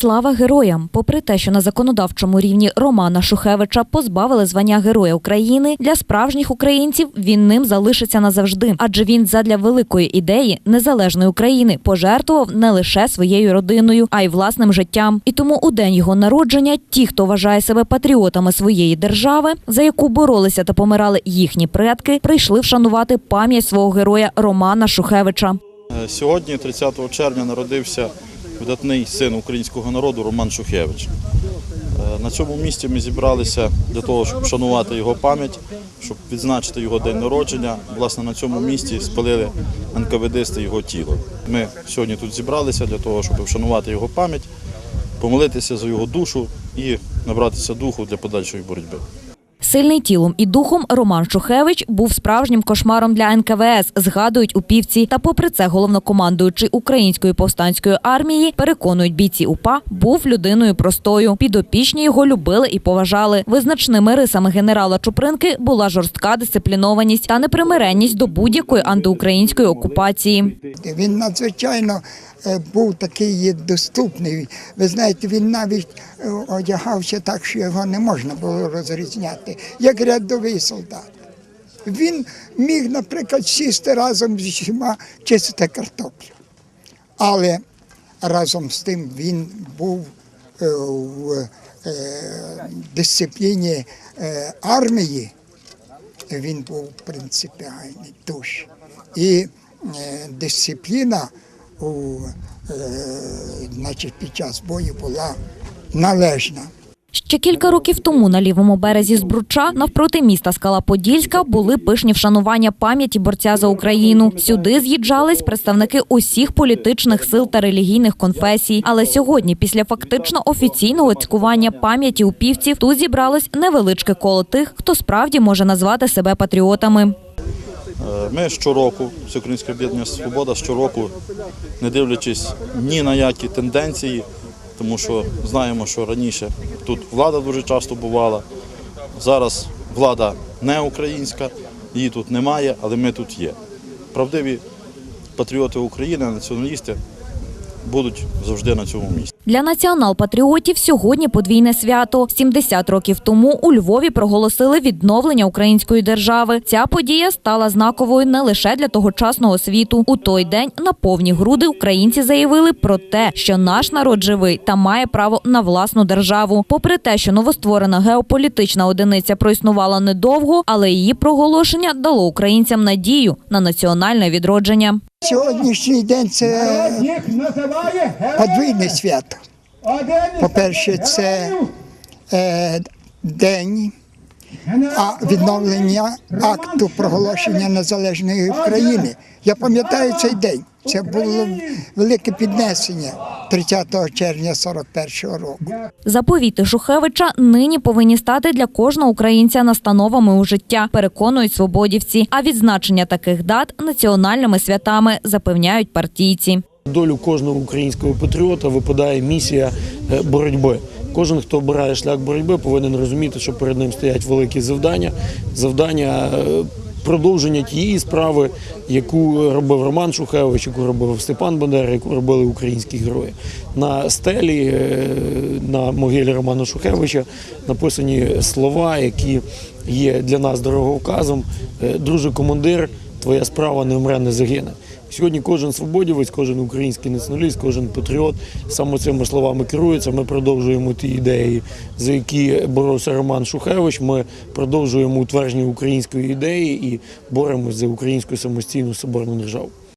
Слава героям! Попри те, що на законодавчому рівні Романа Шухевича позбавили звання Героя України, для справжніх українців він ним залишиться назавжди, адже він задля великої ідеї незалежної України пожертвував не лише своєю родиною, а й власним життям. І тому у день його народження ті, хто вважає себе патріотами своєї держави, за яку боролися та помирали їхні предки, прийшли вшанувати пам'ять свого героя Романа Шухевича. Е, Сьогодні, 30 червня, народився видатний син українського народу Роман Шухевич. Е, На цьому місці ми зібралися для того, щоб вшанувати його пам'ять, щоб відзначити його день народження. Власне, на цьому місці спалили НКВДсти його тіло. Ми сьогодні тут зібралися для того, щоб вшанувати його пам'ять, помолитися за його душу і набратися духу для подальшої боротьби. Сильний тілом і духом Роман Шухевич був справжнім кошмаром для НКВС, згадують упівці. Та, попри це, головнокомандуючий української повстанської армії, переконують бійці УПА, був людиною простою. Підопічні його любили і поважали. Визначними рисами генерала Чупринки була жорстка дисциплінованість та непримиренність до будь-якої антиукраїнської окупації. Він надзвичайно е, був такий доступний. Ви знаєте, він навіть е, одягався так, що його не можна було розрізняти, як рядовий солдат. Він міг, наприклад, сісти разом з усіма чистити картоплю. Але разом з тим він був е, в дисципліні армії, він був принципіальний дуже. І дисципліна у, е, значить, під час бою була належна. Ще кілька років тому на лівому березі Збруча, навпроти міста Скала Подільська, були пишні вшанування пам'яті борця за Україну. Сюди з'їжджались представники усіх політичних сил та релігійних конфесій. Але сьогодні, після фактично офіційного цькування пам'яті упівців, тут зібралось невеличке коло тих, хто справді може назвати себе патріотами. Е, Ми щороку, Всеукраїнське об'єднання Свобода щороку, не дивлячись ні на які тенденції, тому що знаємо, що раніше тут влада дуже часто бувала. Зараз влада не українська, її тут немає, але ми тут є. Правдиві патріоти України, націоналісти будуть завжди на цьому місці. Для націонал-патріотів сьогодні подвійне свято. 70 років тому у Львові проголосили відновлення української держави. Ця подія стала знаковою не лише для тогочасного світу. У той день на повні груди українці заявили про те, що наш народ живий та має право на власну державу. Попри те, що новостворена геополітична одиниця проіснувала недовго, але її проголошення дало українцям надію на національне відродження. Сьогоднішній день це подвійне свято. По-перше, це е, день а відновлення акту проголошення незалежної України. Я пам'ятаю цей день. Це було велике піднесення 30 червня 41 року. Заповіти Шухевича нині повинні стати для кожного українця настановами у життя, переконують свободівці. А відзначення таких дат національними святами запевняють партійці. Долю кожного українського патріота випадає місія е, боротьби. Кожен, хто обирає шлях боротьби, повинен розуміти, що перед ним стоять великі завдання. Завдання е, продовження тієї справи, яку робив Роман Шухевич, яку робив Степан Бандера, яку робили українські герої. На стелі е, на могилі Романа Шухевича написані слова, які є для нас дороговказом. Друже командир, твоя справа не вмре, не загине. Сьогодні кожен свободівець, кожен український націоналіст, кожен патріот саме цими словами керується. Ми продовжуємо ті ідеї, за які боровся Роман Шухевич. Ми продовжуємо утвердження української ідеї і боремось за українську самостійну соборну державу.